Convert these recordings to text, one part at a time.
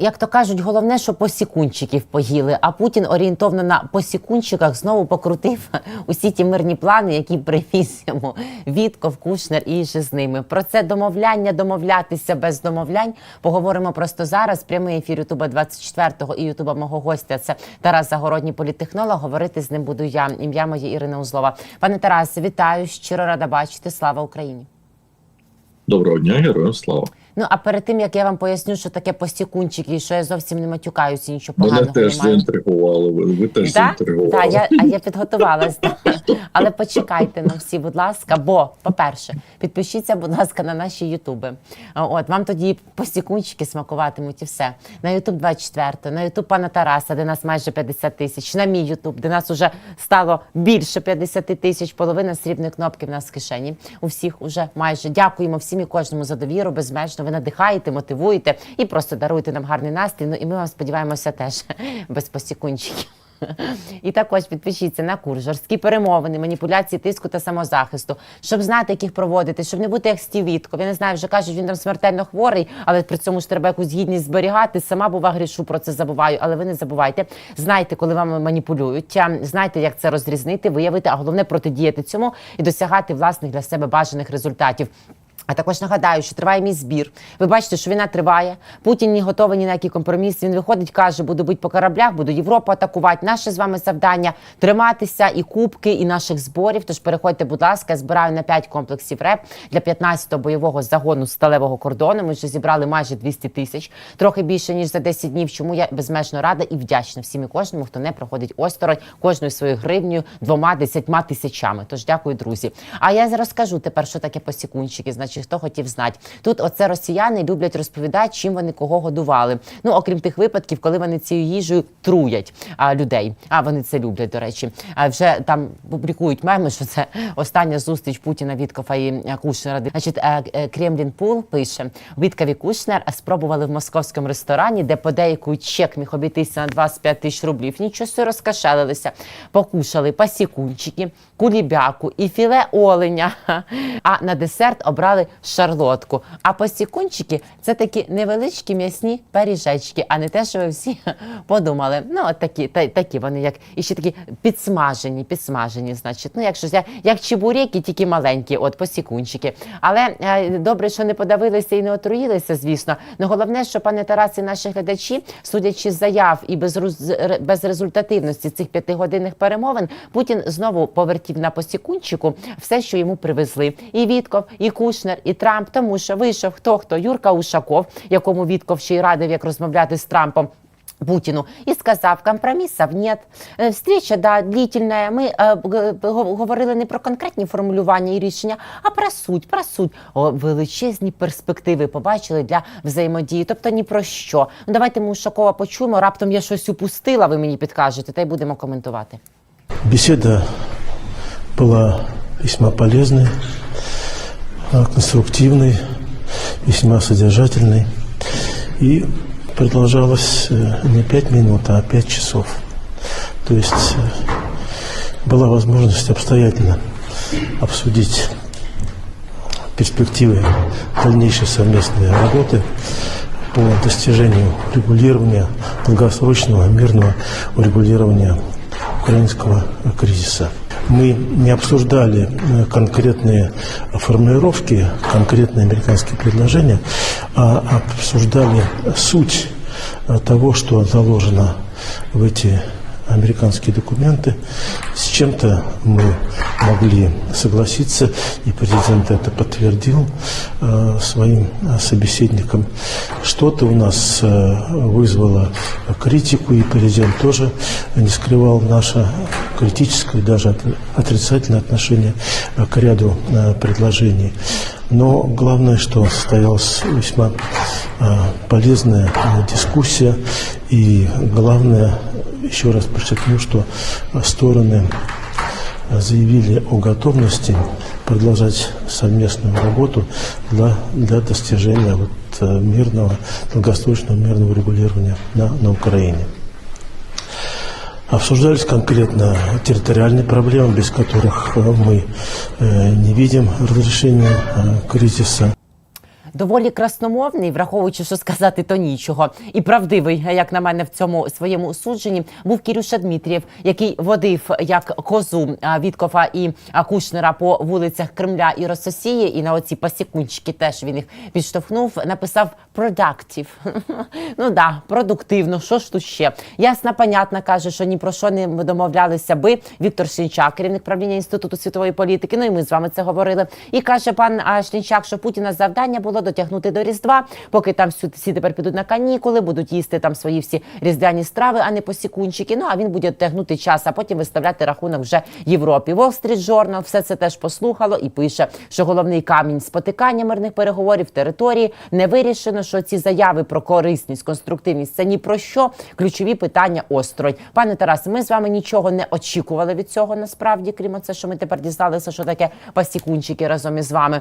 Як то кажуть, головне, що посікунчиків поїли. А Путін орієнтовно на посікунчиках знову покрутив усі ті мирні плани, які привіз йому Вітков, Кушнер і же з ними. Про це домовляння, домовлятися без домовлянь. Поговоримо просто зараз. Прямий ефір Ютуба 24-го і Ютуба мого гостя. Це Тарас Загородній політтехнолог. Говорити з ним буду я. Ім'я моє Ірина Узлова. Пане Тарасе, вітаю. Щиро рада бачити. Слава Україні. Доброго дня, героям слава. Ну а перед тим як я вам поясню, що таке постікунчики, і що я зовсім не матюкаюся, нічого Мене поганого теж немає. заінтригували. Ви, ви теж Да? заінтригували. Да, я, а я підготувалась. Але почекайте ну всі, будь ласка. Бо, по-перше, підпишіться, будь ласка, на наші ютуби. От вам тоді посікунчики смакуватимуть і все. На Ютуб 24, на Ютуб пана Тараса, де нас майже 50 тисяч, на мій Ютуб, де нас уже стало більше 50 тисяч, половина срібної кнопки в нас в кишені. У всіх уже майже дякуємо всім і кожному за довіру. Безмежно ви надихаєте, мотивуєте і просто даруєте нам гарний настрій. Ну і ми вам сподіваємося теж без посікунчиків. І також підпишіться на курс жорсткі перемовини, маніпуляції тиску та самозахисту, щоб знати, як їх проводити, щоб не бути як Стів Вітков. Я не знаю, вже кажуть, він там смертельно хворий, але при цьому ж треба якусь гідність зберігати. Сама бува грішу про це забуваю, але ви не забувайте. Знайте, коли вами маніпулюють, знайте, як це розрізнити, виявити, а головне протидіяти цьому і досягати власних для себе бажаних результатів. А також нагадаю, що триває мій збір. Ви бачите, що війна триває. Путін не готовий ні на який компроміс. Він виходить, каже, буду бити по кораблях, буду Європу атакувати. Наше з вами завдання триматися і кубки, і наших зборів. Тож переходьте, будь ласка, я збираю на 5 комплексів РЕП для 15-го бойового загону сталевого кордону. Ми вже зібрали майже 200 тисяч, трохи більше ніж за 10 днів. Чому я безмежно рада і вдячна всім і кожному, хто не проходить осторонь кожною своєю гривнею, двома десятьма тисячами. Тож дякую, друзі. А я розкажу тепер, що таке посікунчики. Значить, хто хотів знати. Тут оце росіяни люблять розповідати, чим вони кого годували. Ну окрім тих випадків, коли вони цією їжею труять а, людей. А вони це люблять, до речі. А вже там публікують меми, що це остання зустріч Путіна Віткофа і Кушнера. Значить, е, е, Кремлін Пул пише: Вітков і Кушнер спробували в московському ресторані, де подейкують чек міг обійтися на 25 тисяч рублів. Нічого собі розкашелилися, покушали пасікунчики, кулібяку і філе оленя. А на десерт обрали шарлотку. А посікунчики це такі невеличкі м'ясні пиріжечки, а не те, що ви всі подумали. Ну, от такі, та, такі вони, як і ще такі підсмажені, підсмажені, значить. Ну, як щось, як, як чебуреки, тільки маленькі, от посікунчики. Але е, добре, що не подавилися і не отруїлися, звісно. Ну головне, що пане Тараси, наші глядачі, судячи з заяв і без, безрезультативності цих п'ятигодинних перемовин, Путін знову повертів на посікунчику все, що йому привезли. І Вітков, і Кушнер, і Трамп, тому що вийшов хто хто Юрка Ушаков, якому Вітков ще й радив, як розмовляти з Трампом. Путину и сказав, компромісів нет. Е, Встреча, да, длительная. Ми е, г- говорили не про конкретні формулювання і рішення, а про суть, про суть. О, величезні перспективи побачили для взаємодії. Тобто ні про що. Ну, давайте ми Ушакова почуємо. Раптом я щось упустила, ви мені підкажете, та й будемо коментувати. Беседа была весьма полезной, а, конструктивной, весьма содержательной и продолжалась э, не пять минут, а пять часов. То есть э, была возможность обстоятельно обсудить перспективы дальнейшей совместной работы по достижению регулирования, долгосрочного мирного урегулирования украинского кризиса. Мы не обсуждали э, конкретные формулировки, конкретные американские предложения, а обсуждали суть э, того, что заложено в эти американские документы. С чем-то мы могли согласиться, и президент это подтвердил э, своим э, собеседникам. Что-то у нас э, вызвало критику, и президент тоже не скрывал наше критическое, даже от- отрицательное отношение к ряду предложений. Но главное, что состоялась весьма полезная дискуссия, и главное, еще раз подчеркну, что стороны заявили о готовности продолжать совместную работу для, для достижения вот, э, мирного, долгосрочного мирного регулирования на, на Украине. Обсуждались конкретно территориальные проблемы, без которых э, мы э, не видим разрешения кризиса. Доволі красномовний, враховуючи, що сказати то нічого, і правдивий, як на мене, в цьому своєму судженні був Кірюша Дмитрієв, який водив як козу а, Віткофа і Кушнера по вулицях Кремля і Рососії, і на оці пасікунчики теж він їх підштовхнув. Написав productive. ну да, продуктивно. Що ж тут ще? Ясна, понятна, каже, що ні про що не домовлялися би. Віктор Шлінчак, керівник правління інституту світової політики. Ну і ми з вами це говорили. І каже пан Шлінчак, що Путіна завдання було дотягнути до Різдва, поки там всі, тепер підуть на канікули, будуть їсти там свої всі різдвяні страви, а не посікунчики. Ну а він буде тягнути час, а потім виставляти рахунок вже Європі. Wall Street Journal все це теж послухало і пише, що головний камінь спотикання мирних переговорів території не вирішено, що ці заяви про корисність, конструктивність це ні про що. Ключові питання осторонь. Пане Тарасе, ми з вами нічого не очікували від цього насправді, крім це, що ми тепер дізналися, що таке пасікунчики разом із вами.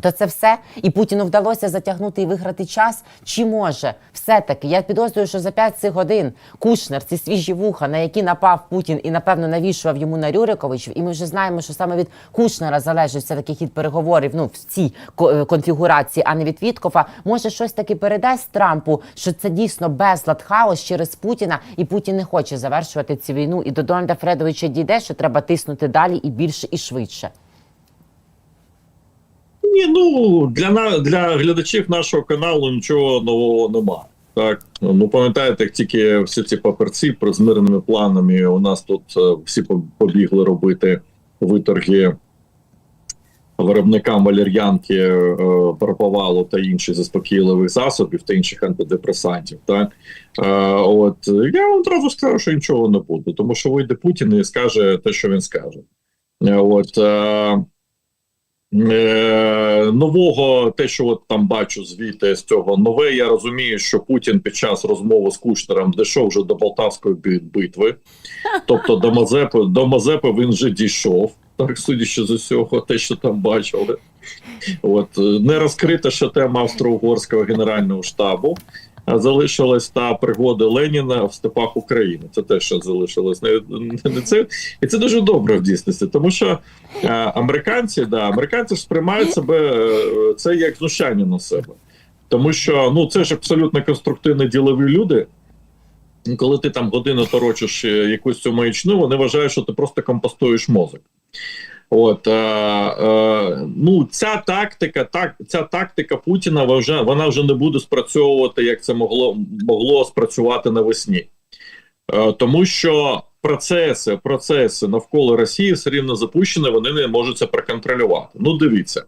То це все, і Путіну вдалося затягнути і виграти час. Чи може все-таки? Я підозрюю, що за 5 цих годин Кушнер, ці свіжі вуха, на які напав Путін і напевно навішував йому на Рюриковичів. І ми вже знаємо, що саме від Кушнера залежить все таки хід переговорів. Ну в цій е, конфігурації, а не від Віткофа. Може, щось таки передасть Трампу, що це дійсно безлад хаос через Путіна, і Путін не хоче завершувати цю війну. І до Дональда Фредовича дійде, що треба тиснути далі і більше і швидше. Ні, ну для для глядачів нашого каналу нічого нового нема. Так, ну пам'ятаєте, як тільки всі ці паперці з мирними планами у нас тут е, всі побігли робити виторги виробникам валер'янки, е, та інших заспокійливих засобів та інших антидепресантів. Так е, от я одразу скажу, що нічого не буде, тому що вийде Путін і скаже те, що він скаже. Е, От Е, нового, те, що от там бачу звідти з цього нове, я розумію, що Путін під час розмови з Кушнером дійшов вже до Полтавської битви, тобто до Мазепи, до Мазепи він вже дійшов, так судячи з усього, те, що там бачили. От е, не розкрита ще тема австро-угорського генерального штабу. Залишилась та пригоди Леніна в степах України. Це те, що залишилось не, це, і це дуже добре в дійсності, тому що е, американці, да, американці сприймають себе е, це як знущання на себе, тому що ну це ж абсолютно конструктивні ділові люди. Коли ти там годину торочиш е, якусь цю маячну, вони вважають, що ти просто компостуєш мозок. От е, е, ну ця тактика, так ця тактика Путіна вже вона вже не буде спрацьовувати, як це могло могло спрацювати навесні, е, тому що процеси, процеси навколо Росії все рівно запущені, вони не можуть це проконтролювати. Ну, дивіться,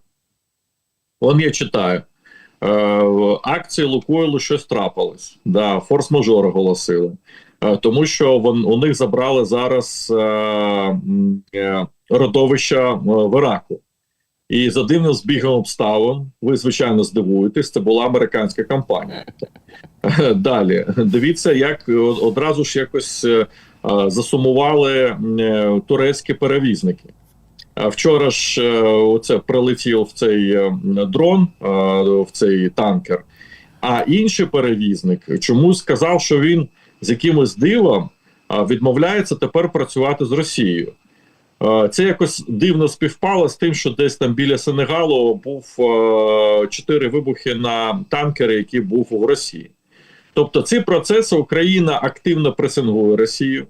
он я читаю. Е, акції Лукойлу щось трапилось. Да, форс-мажор оголосили. Е, тому що вон, у них забрали зараз е, е, родовища в Іраку. І за дивним збігом обставин, ви звичайно здивуєтесь, це була американська компанія. Е, Далі дивіться, як одразу ж якось засумували турецькі перевізники. Вчора ж оце прилетів в цей дрон, в цей танкер. А інший перевізник чомусь сказав, що він з якимось дивом відмовляється тепер працювати з Росією. Це якось дивно співпало з тим, що десь там біля Сенегалу був чотири вибухи на танкери, який був в Росії. Тобто, ці процеси Україна активно пресингує Росію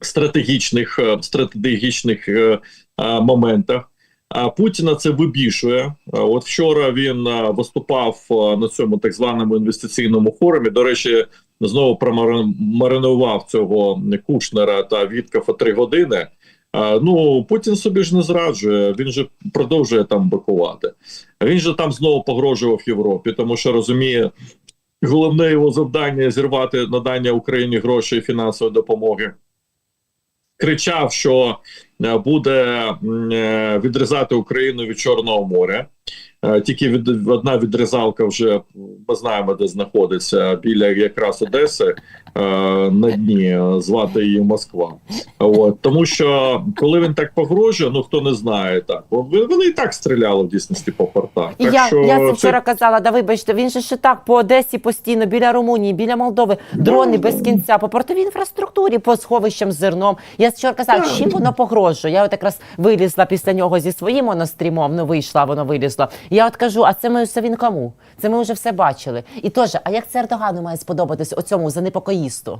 в стратегічних, е, стратегічних е, е, моментах. А Путіна це вибішує. От вчора він виступав на цьому так званому інвестиційному форумі. До речі, знову промаринував цього Кушнера та Віткафа три години. Ну Путін собі ж не зраджує. Він же продовжує там бикувати. Він же там знову погрожував Європі, тому що розуміє, головне його завдання зірвати надання Україні грошей і фінансової допомоги. Кричав, що буде е, відрізати Україну від Чорного моря. Е, Тільки від, одна відрізалка вже ми знаємо, де знаходиться біля якраз Одеси е, на дні. е, Звати її Москва. От тому, що коли він так погрожує, ну хто не знає так, вони, вони і так стріляли в дійсності по портах. Так я, що я це це- вчора казала, да вибачте, він же ще так по Одесі постійно, біля Румунії, біля Молдови, дрони без кінця, по портовій інфраструктурі, по сховищам з зерном. Я вчора казала, чим воно погрожує. Погрожує. Я от якраз вилізла після нього зі своїм монострімом, ну вийшла, воно вилізло. Я от кажу, а це ми все він кому? Це ми вже все бачили. І теж, а як це Ердогану має сподобатись оцьому занепокоїсту?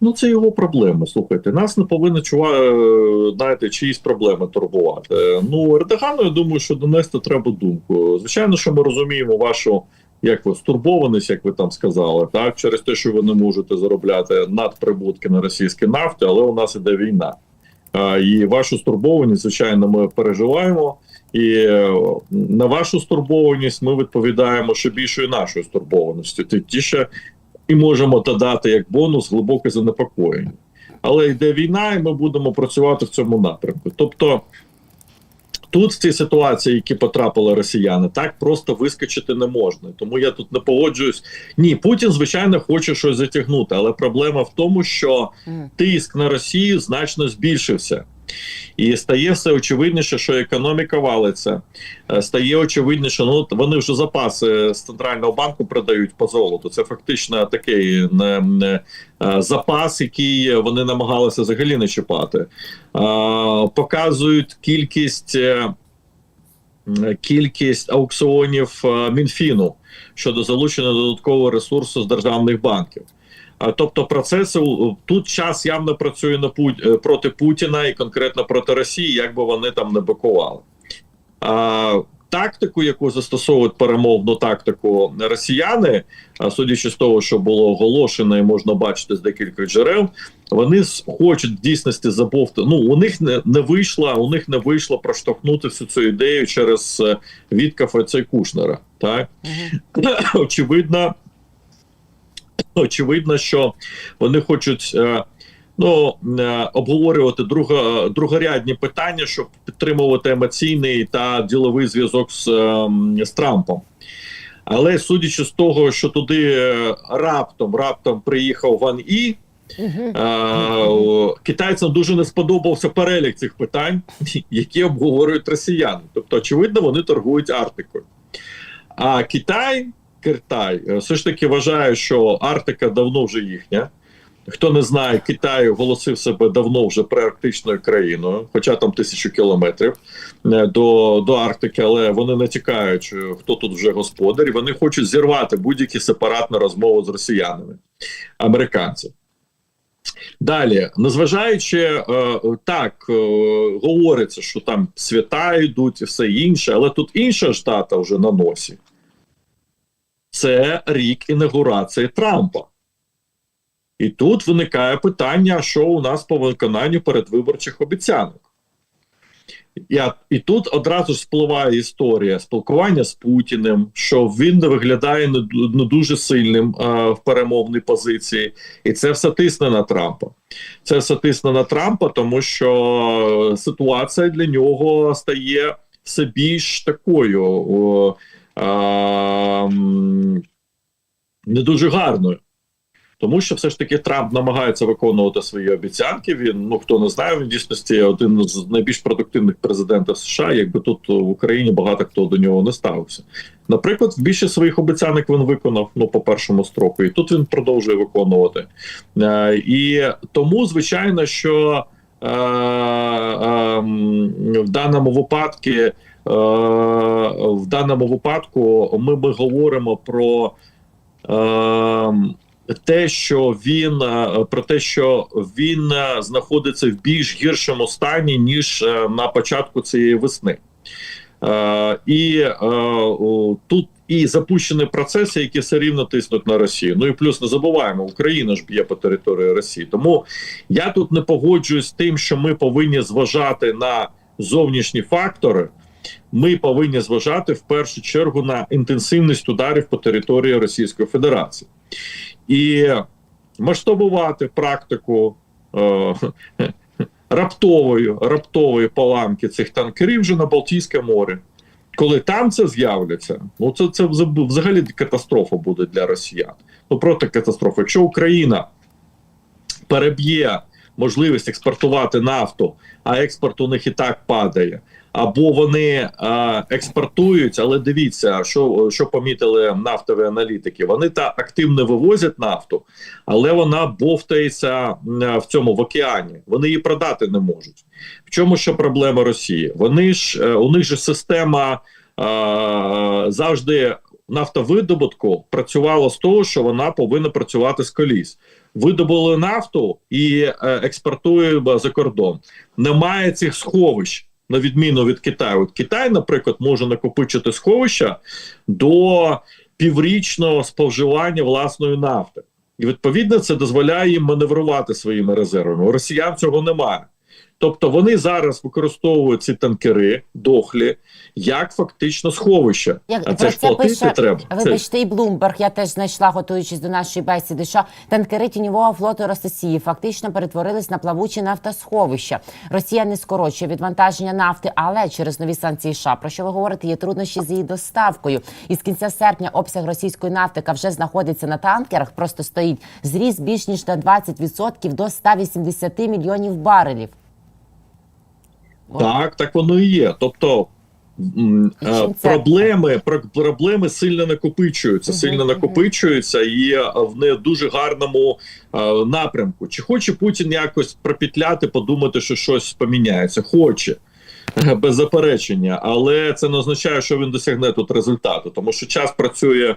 Ну, це його проблеми. Слухайте, нас не повинні чува, е, чиїсь проблеми турбувати. Е, Ну, Ердогану, я думаю, що донести треба думку. Звичайно, що ми розуміємо вашу як ви стурбованість, як ви там сказали, так через те, що ви не можете заробляти надприбутки на російській нафті, але у нас іде війна. І вашу стурбованість, звичайно, ми переживаємо. І е, на вашу стурбованість ми відповідаємо ще більшою нашою стурбованістю. Ті- Ті ще і можемо додати як бонус глибоке занепокоєння. Але йде війна, і ми будемо працювати в цьому напрямку. Тобто тут в цій ситуації, які потрапили росіяни, так просто вискочити не можна. Тому я тут не погоджуюсь. Ні, Путін, звичайно, хоче щось затягнути, але проблема в тому, що тиск на Росію значно збільшився. І стає все очевидніше, що економіка валиться. Е, Стає очевидніше, ну вони вже запаси з центрального банку продають по золоту. Це фактично такий не, не, е, запас, який вони намагалися взагалі не чіпати. Е, Показують кількість. е, Кількість аукціонів Мінфіну щодо залучення додаткового ресурсу з державних банків. Тобто процеси тут час явно працює на Пут... е, проти Путіна і конкретно проти Росії, як би вони там не бикували. А, тактику, яку застосовують перемовну тактику росіяни, а судячи з того, що було оголошено, і можна бачити з декількох джерел, вони хочуть в дійсності забовти. Ну у них не, не вийшло, у них не вийшло проштовхнути всю цю ідею через е, Віткафа і Кушнера. Так Мгм. очевидно, очевидно, що вони хочуть е, ну, е, обговорювати друго, другорядні питання, щоб підтримувати емоційний та діловий зв'язок з, е, з Трампом. Але судячи з того, що туди е, раптом раптом приїхав Ван І, Китайцям дуже не сподобався перелік цих питань, які обговорюють росіяни. Тобто, очевидно, вони торгують Арктикою. А Китай, Китай е, все ж таки вважає, що Арктика давно вже їхня. Хто не знає, Китай оголосив себе давно вже преарктичною країною, хоча там тисячу кілометрів е, до, до Арктики, але вони не тікають, е, хто тут вже господар, і вони хочуть зірвати будь-які сепаратні розмови з росіянами, американців. Далі, незважаючи так, говориться, що там свята йдуть і все інше, але тут інша ж дата вже на носі. Це рік інаугурації Трампа. І тут виникає питання, що у нас по виконанню передвиборчих обіцянок. І, і тут одразу ж спливає історія спілкування з Путіним, що він виглядає не, не дуже сильним е, в перемовній позиції, і це все тисне на Трампа. Це все тисне на Трампа, тому що ситуація для нього стає все більш такою о, а, не дуже гарною. Тому що все ж таки Трамп намагається виконувати свої обіцянки. Він ну хто не знає, він в дійсності один з найбільш продуктивних президентів США. Якби тут в Україні багато хто до нього не ставився. Наприклад, більше своїх обіцянок він виконав ну по першому строку, і тут він продовжує виконувати. Е, і тому, звичайно, що е, е, в даному випадку, в даному випадку ми, ми говоримо про. Е, те, що він е, про те, що він е, знаходиться в більш гіршому стані ніж е, на початку цієї весни, Е, і е, тут і запущені процеси, які все рівно тиснуть на Росію. Ну і плюс не забуваємо, Україна ж б'є по території Росії. Тому я тут не погоджуюсь з тим, що ми повинні зважати на зовнішні фактори. Ми повинні зважати в першу чергу на інтенсивність ударів по території Російської Федерації і масштабувати практику е, раптової, раптової поламки цих танкерів вже на Балтійське море. Коли там це з'являться, ну це, це взагалі катастрофа буде для росіян. Ну просто катастрофа. Якщо Україна переб'є можливість експортувати нафту, а експорт у них і так падає. Або вони а, експортують, але дивіться, що, що помітили нафтові аналітики. Вони та активно вивозять нафту, але вона бовтається в цьому в океані. Вони її продати не можуть. В чому ще проблема Росії? Вони ж е, у них же система е, завжди нафтовидобутку працювала з того, що вона повинна працювати з коліс. Видобули нафту і е, експортує за кордон. Немає цих сховищ. На відміну від Китаю, От Китай, наприклад, може накопичити сховища до піврічного споживання власної нафти, і відповідно це дозволяє їм маневрувати своїми резервами. У росіян цього немає. Тобто вони зараз використовують ці танкери дохлі як фактично сховище. Як а це ж платити пише, треба. Вибачте, і Блумберг. Я теж знайшла, готуючись до нашої бесіди, що танкери тіньового флоту Росії фактично перетворились на плавучі нафтосховища. Росія не скорочує відвантаження нафти, але через нові санкції США, про що ви говорите, є труднощі з її доставкою. І з кінця серпня обсяг російської нафти, яка вже знаходиться на танкерах, просто стоїть зріс більш ніж на 20% до 180 мільйонів барелів. Так, так воно і є. Тобто І е, проблеми, проблеми сильно накопичуються, сильно накопичуються і в не дуже гарному е, напрямку. Чи хоче Путін якось пропітляти, подумати, що щось поміняється? Хоче. е, Без заперечення, але це не означає, що він досягне тут результату, тому що час працює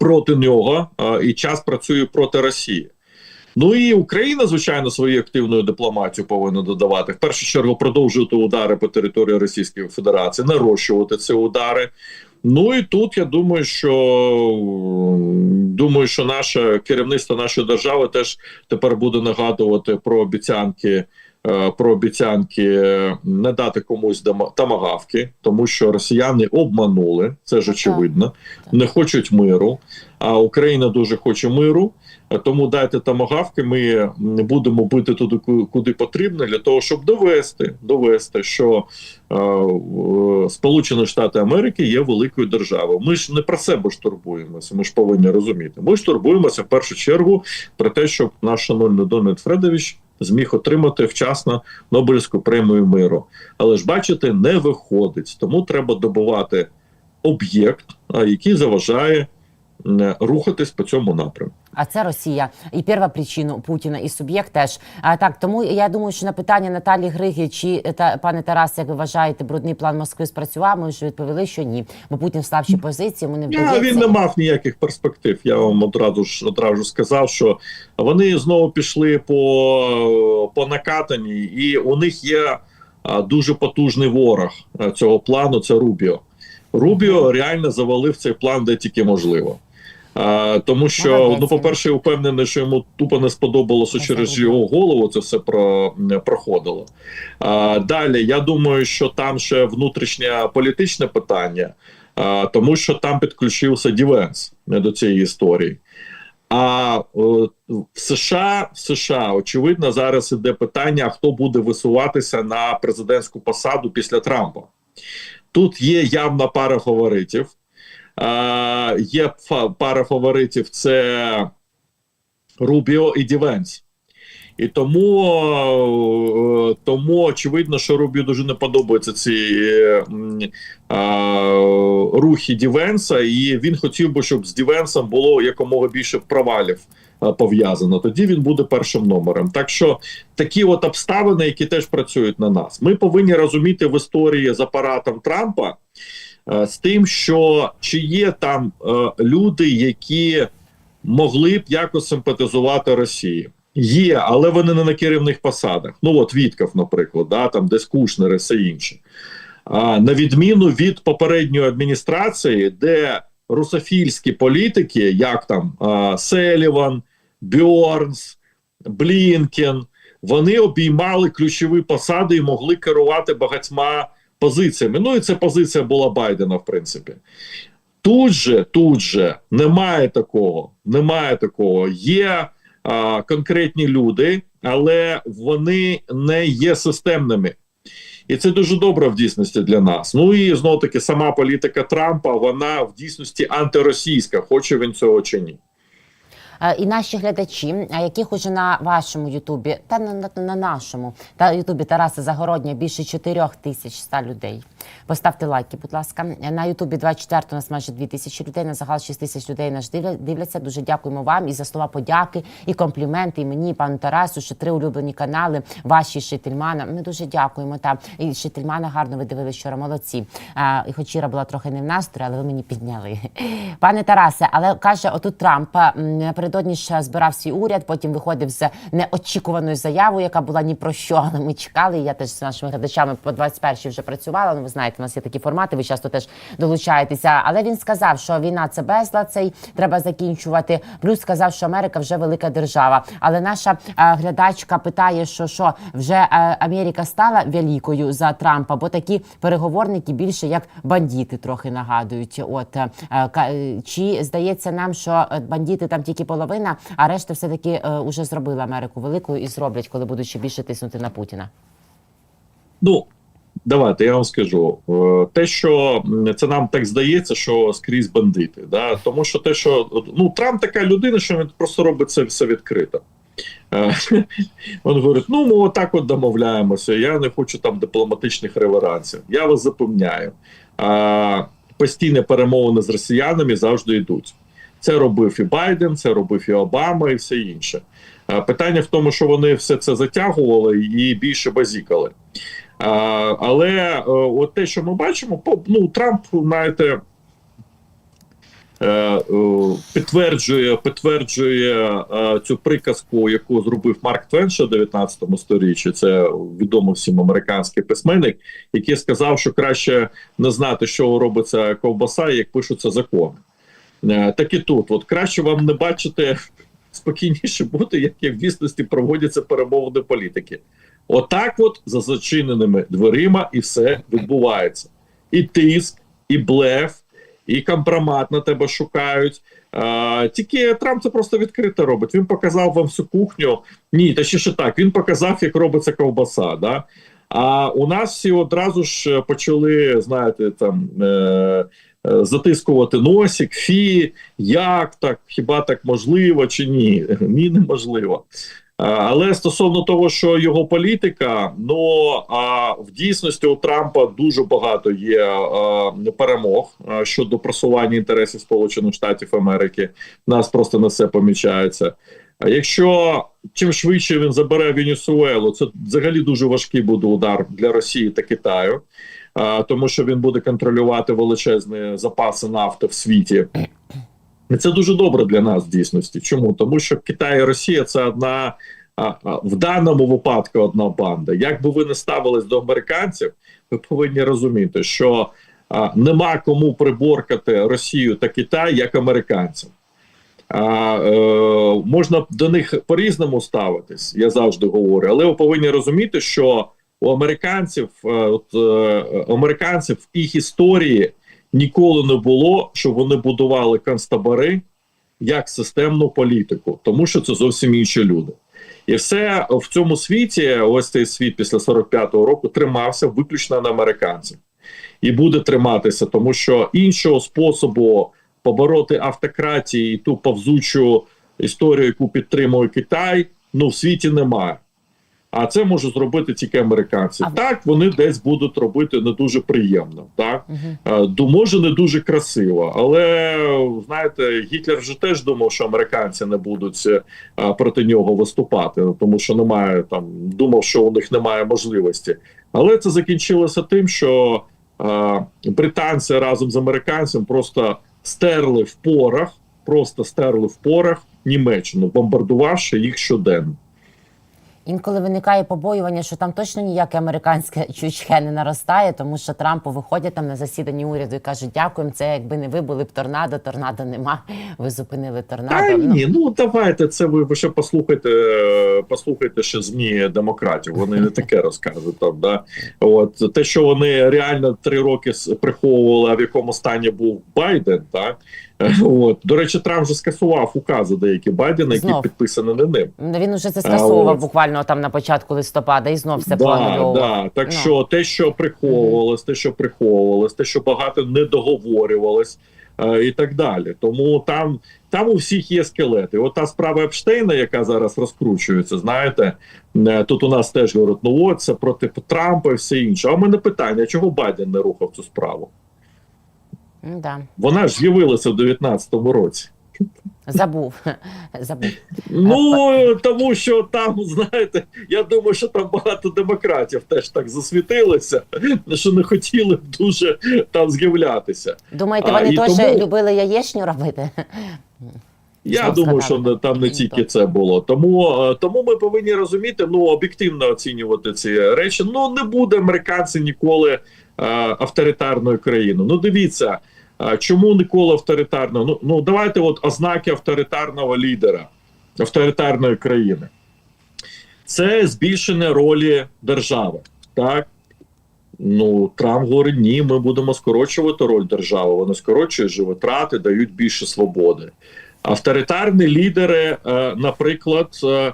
проти нього, і час працює проти Росії. Ну і Україна, звичайно, свою активну дипломатію повинна додавати. В першу чергу продовжувати удари по території Російської Федерації, нарощувати ці удари. Ну і тут я думаю, що думаю, що наше керівництво нашої держави теж тепер буде нагадувати про обіцянки. Е, Про обіцянки не дати комусь тамагавки, тому що росіяни обманули, це ж очевидно, не хочуть миру. А Україна дуже хоче миру. Е, Тому дайте тамагавки. Ми м, будемо бити туди, ку- куди потрібно, для того, щоб довести, довести, що е, е, Сполучені Штати Америки є великою державою. Ми ж не про себе ж турбуємося. Ми ж повинні розуміти. Ми ж турбуємося в першу чергу про те, щоб наш шановний Дональд Фредович зміг отримати вчасно Нобелівську премію миру. Але ж бачите, не виходить. Тому треба добувати об'єкт, який заважає рухатись по цьому напрямку. А це Росія і перша причина Путіна, і суб'єкт теж. А так тому я думаю, що на питання Наталі Григи, чи е, та пане Тарас, як ви вважаєте, брудний план Москви спрацював? Ми вже відповіли, що ні, бо Путін в слабшій позиції. Йому не вдається. він не мав ніяких перспектив. Я вам одразу ж одразу сказав, що вони знову пішли по, по накатанні, і у них є дуже потужний ворог цього плану. Це Рубіо. Рубіо реально завалив цей план, де тільки можливо. Тому що, ну, по-перше, я впевнений, що йому тупо не сподобалося через його голову. Це все про проходило. А, далі я думаю, що там ще внутрішнє політичне питання. А, тому що там підключився Дівенс не до цієї історії. А в США в США очевидно зараз іде питання: хто буде висуватися на президентську посаду після Трампа. Тут є явна пара фаворитів. Є пара фаворитів: це Рубіо і Дівенс. І тому, е, тому очевидно, що Рубіо дуже не подобаються ці е, а, рухи Дівенса, і він хотів би, щоб з Дівенсом було якомога більше провалів а, пов'язано. Тоді він буде першим номером. Так що такі от обставини, які теж працюють на нас, ми повинні розуміти в історії з апаратом Трампа е, з тим, що чи є там е, люди, які могли б якось симпатизувати Росії. Є, але вони не на керівних посадах. Ну от Вітков, наприклад, да, там десь Кушнер і все інше. А, на відміну від попередньої адміністрації, де русофільські політики, як там а, Селіван, Бьорнс, Блінкен, вони обіймали ключові посади і могли керувати багатьма позиціями. Ну і це позиція була Байдена, в принципі. Тут же, тут же немає такого. Немає такого. Є а, конкретні люди, але вони не є системними. І це дуже добре в дійсності для нас. Ну і знову таки сама політика Трампа, вона в дійсності антиросійська, хоче він цього чи ні. Е, і наші глядачі, а яких уже на вашому Ютубі та на, на, на нашому та Ютубі Тараса Загородня більше 4 тисяч 100 людей. Поставте лайки, будь ласка. На Ютубі 24 у нас майже 2 тисячі людей, на загал 6 тисяч людей дивля- дивляться. Дуже дякуємо вам і за слова подяки, і компліменти, і мені, і пану Тарасу, що три улюблені канали, ваші Шительмана. Ми дуже дякуємо. Та і Шительмана гарно ви дивилися вчора, молодці. А, і хоч Іра була трохи не в настрої, але ви мені підняли. Пане Тарасе, але каже, отут Трамп м, напередодні ж збирав свій уряд, потім виходив з неочікуваною заявою, яка була ні про що, але ми чекали. Я теж з нашими глядачами по 21 вже працювала. Ну, ви знаєте, у нас є такі формати, ви часто теж долучаєтеся. Але він сказав, що війна це безлад, цей треба закінчувати. Плюс сказав, що Америка вже велика держава. Але наша е, глядачка питає, що, що вже е, Америка стала великою за Трампа, бо такі переговорники більше як бандити трохи нагадують. От е, е, чи здається нам, що бандити там тільки половина, а решта все таки уже зробили Америку великою і зроблять, коли будуть ще більше тиснути на Путіна. Ну, давайте я вам скажу. Е, Те, що це нам так здається, що скрізь бандити. Да? Тому що те, що ну, Трамп така людина, що він просто робить це все відкрито. Е, Він говорить: ну, ми отак от домовляємося. Я не хочу там дипломатичних реверансів. Я вас запевняю. Постійні перемовини з росіянами завжди йдуть. Це робив і Байден, це робив і Обама, і все інше. Питання в тому, що вони все це затягували і більше базікали. Але е, от те, що ми бачимо, ну Трамп, знаєте, е, е, підтверджує, підтверджує цю приказку, яку зробив Марк Твен ще в 19 сторіччі. Це відомий всім американський письменник, який сказав, що краще не знати, що робиться ковбаса, як пишуться закони. Е, Так і тут, от краще вам не бачити спокійніше бути, як в дійсності проводяться перемовини політики. Отак, от за зачиненими дверима, і все відбувається. І тиск, і блеф, і компромат на тебе шукають. А, тільки Трамп це просто відкрито робить. Він показав вам всю кухню. Ні, та ще ще так. Він показав, як робиться ковбаса. Да? А у нас всі одразу ж почали, знаєте, там. Е- е, Затискувати носик, фі, як так, хіба так можливо чи ні? Ні, неможливо. Але стосовно того, що його політика, ну а в дійсності у Трампа дуже багато є а, перемог а, щодо просування інтересів Сполучених Штатів Америки. Нас просто на все помічається. А якщо чим швидше він забере Венесуелу, це взагалі дуже важкий буде удар для Росії та Китаю, тому що він буде контролювати величезні запаси нафти в світі. І це дуже добре для нас в дійсності. Чому? Тому що Китай і Росія це одна в даному випадку одна банда. Як би ви не ставились до американців, ви повинні розуміти, що нема кому приборкати Росію та Китай як американців. А, е, можна до них по-різному ставитись, я завжди говорю, але ви повинні розуміти, що у американців, е, от, е, американців їх історії ніколи не було, щоб вони будували концтабори як системну політику, тому що це зовсім інші люди. І все в цьому світі, ось цей світ після 45-го року, тримався виключно на американців і буде триматися, тому що іншого способу побороти автократії і ту повзучу історію, яку підтримує Китай, ну в світі немає. А це можуть зробити тільки американці. А- Так вони десь будуть робити не дуже приємно, так Угу. Може не дуже красиво, але знаєте, Гітлер же теж думав, що американці не будуть е, проти нього виступати, тому що немає там, думав, що у них немає можливості. Але це закінчилося тим, що е, британці разом з американцем просто стерли в порах, просто стерли в порах Німеччину, бомбардувавши їх щоденно. Інколи виникає побоювання, що там точно ніяке американське чучхе не наростає, тому що Трампу виходять там на засіданні уряду і кажуть, дякуємо. Це якби не ви були б торнадо, торнадо нема. Ви зупинили торнадо. Та Ну, ні, ну давайте це ви, ви ще послухайте, послухайте ще змі демократів. Вони не таке розкажуть там. Да? От те, що вони реально три роки приховували, в якому стані був Байден, так Е, от до речі, Трамп вже скасував укази деякі Байдена, які Знов. підписані не ним. Він уже це скасовував от. буквально там на початку листопада і знов все да, планував. да. Так Ну. що те, що приховувалось, те, що приховувалось, те, що багато не договорювалось. е, і так далі. Тому там, там у всіх є скелети. От та справа Епштейна, яка зараз розкручується, знаєте, е, тут у нас теж говорять, ну от це проти Трампа і все інше. А в мене питання: чого Байден не рухав цю справу? Да. Вона ж з'явилася в 19-му році. Забув. Забув. Ну тому що там, знаєте, я думаю, що там багато демократів теж так засвітилися, що не хотіли дуже там з'являтися. Думаєте, вони теж тому- любили яєчню робити? Я думаю, сказали, що там не тільки це було. Тому, е, тому ми повинні розуміти, ну об'єктивно оцінювати ці речі. Ну не буде американці ніколи е, авторитарною країною. Ну дивіться, е, чому ніколи авторитарно? Ну, ну давайте, от ознаки авторитарного лідера, авторитарної країни. Це збільшення ролі держави. Так. Ну, Трамп говорить, ні, ми будемо скорочувати роль держави. Вони скорочують же витрати, дають більше свободи. Авторитарні лідери, е, наприклад, е, е,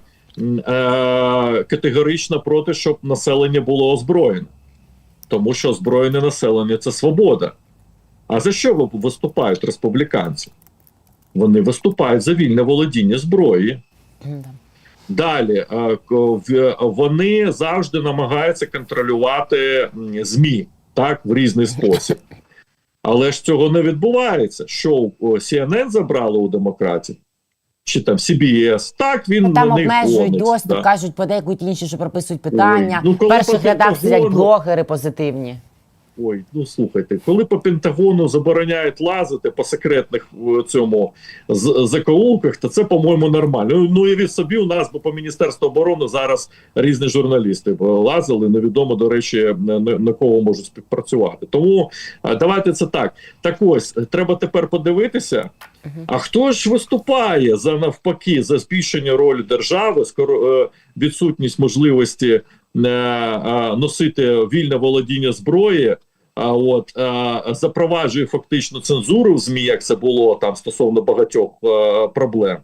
категорично проти, щоб населення було озброєне, тому що озброєне населення це свобода. А за що виступають республіканці? Вони виступають за вільне володіння зброї. Далі вони завжди намагаються контролювати змі так в різний спосіб. Але ж цього не відбувається. Що о, CNN забрали у демократів? Чи там CBS? Так він Ну, Там них обмежують гонить, доступ, да. кажуть, подейкують інші, що прописують питання. ну, коли перших рядах сидять блогери позитивні. Ой, ну слухайте, коли по Пентагону забороняють лазити по секретних в цьому закоулках, то це, по-моєму, нормально. Ну, Ну і від собі у нас бо по Міністерству оборони зараз різні журналісти лазили. Невідомо, до речі, на, кого можуть співпрацювати. Тому давайте це так. Так ось треба тепер подивитися. А хто ж виступає за навпаки за збільшення ролі держави, скоро е, відсутність можливості носити вільне володіння зброї? А от е, запроваджує фактично цензуру в змі, як це було там стосовно багатьох е, проблем.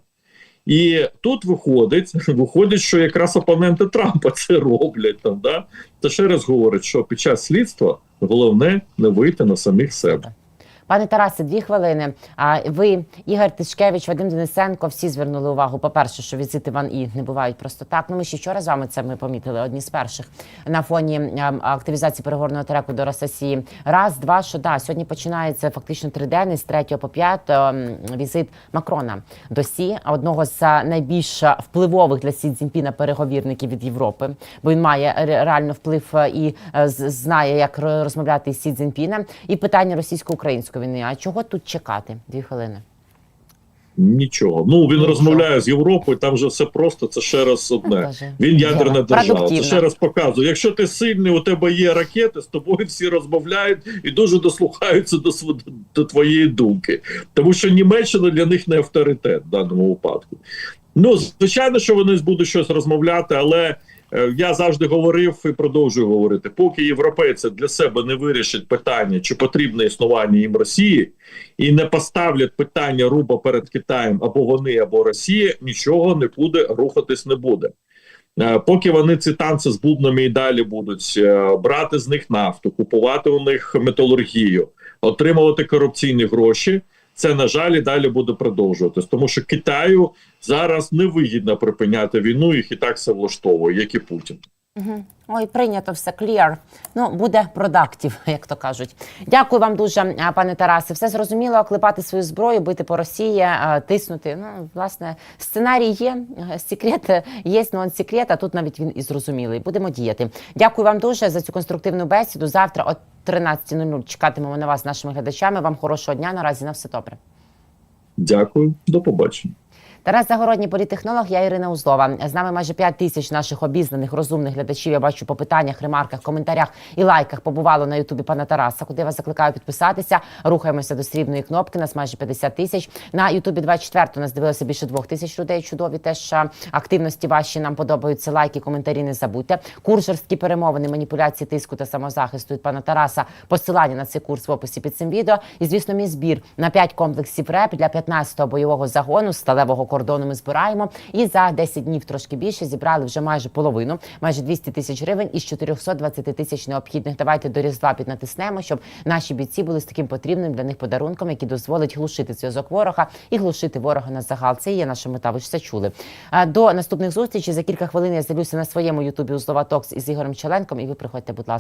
І тут виходить, виходить, що якраз опоненти Трампа це роблять там. Да? Та ще раз говорить, що під час слідства головне не вийти на самих себе. Пане Тарасе, дві хвилини. А ви, Ігор Тишкевич, Вадим Денисенко, всі звернули увагу. По-перше, що візити Ван І не бувають просто так. Ну ми ще вчора з вами це ми помітили. Одні з перших на фоні активізації переговорного треку до Росії. Раз, два, що да, сьогодні починається фактично триденний з 3 по 5 ем, візит Макрона до Сі, одного з найбільш впливових для Сі Цзіньпіна переговірників від Європи, бо він має ре- реально вплив і з- знає, як розмовляти із Сі Цзіньпіном. І питання російсько-української війни. А чого тут чекати? Дві хвилини. Нічого. Ну він Нічого. розмовляє з Європою. Там же все просто. Це ще раз одне. Боже. Він ядерна держава. Це ще раз показує. Якщо ти сильний, у тебе є ракети, з тобою всі розмовляють і дуже дослухаються до до твоєї думки, тому що Німеччина для них не авторитет в даному випадку. Ну звичайно, що вони будуть щось розмовляти, але. Е, Я завжди говорив і продовжую говорити, поки європейці для себе не вирішать питання, чи потрібне існування їм Росії, і не поставлять питання руба перед Китаєм або вони, або Росія, нічого не буде рухатись не буде. Е, Поки вони ці танці з бубнами і далі будуть е, брати з них нафту, купувати у них металургію, отримувати корупційні гроші. Це на жаль і далі буде продовжуватись, тому що Китаю зараз невигідно припиняти війну, їх і так все влаштовує, як і Путін. Угу. Ой, прийнято все клір. Ну, буде продактів, як то кажуть. Дякую вам дуже, пане Тарасе. Все зрозуміло, клепати свою зброю, бити по Росії, тиснути. Ну, власне, сценарій є, е, секрет е, є, но секрет, а тут навіть він і зрозумілий. Будемо діяти. Дякую вам дуже за цю конструктивну бесіду. Завтра о 13.00 чекатимемо на вас нашими глядачами. Вам хорошого дня. Наразі на все добре. Дякую, до побачення. Тарас Загородній політтехнолог, я Ірина Узлова. З нами майже 5 тисяч наших обізнаних, розумних глядачів. Я бачу по питаннях, ремарках, коментарях і лайках побувало на Ютубі пана Тараса. Куди я вас закликаю підписатися. Рухаємося до срібної кнопки. Нас майже 50 тисяч. На Ютубі 24 нас дивилося більше двох тисяч людей. Чудові теж активності ваші нам подобаються. Лайки, коментарі. Не забудьте. Курс жорсткі перемовини, маніпуляції, тиску та самозахисту від пана Тараса. Посилання на цей курс в описі під цим відео. І звісно, мій збір на 5 комплексів РЕП для 15-го бойового загону сталевого кордону ми збираємо. І за 10 днів трошки більше зібрали вже майже половину, майже 200 тисяч гривень із 420 тисяч необхідних. Давайте до різдва піднатиснемо, щоб наші бійці були з таким потрібним для них подарунком, який дозволить глушити зв'язок ворога і глушити ворога на загал. Це є наша мета. Ви ж все чули. До наступних зустрічей за кілька хвилин я з'явлюся на своєму ютубі у Слова Токс із Ігорем Челенком. І ви приходьте, будь ласка.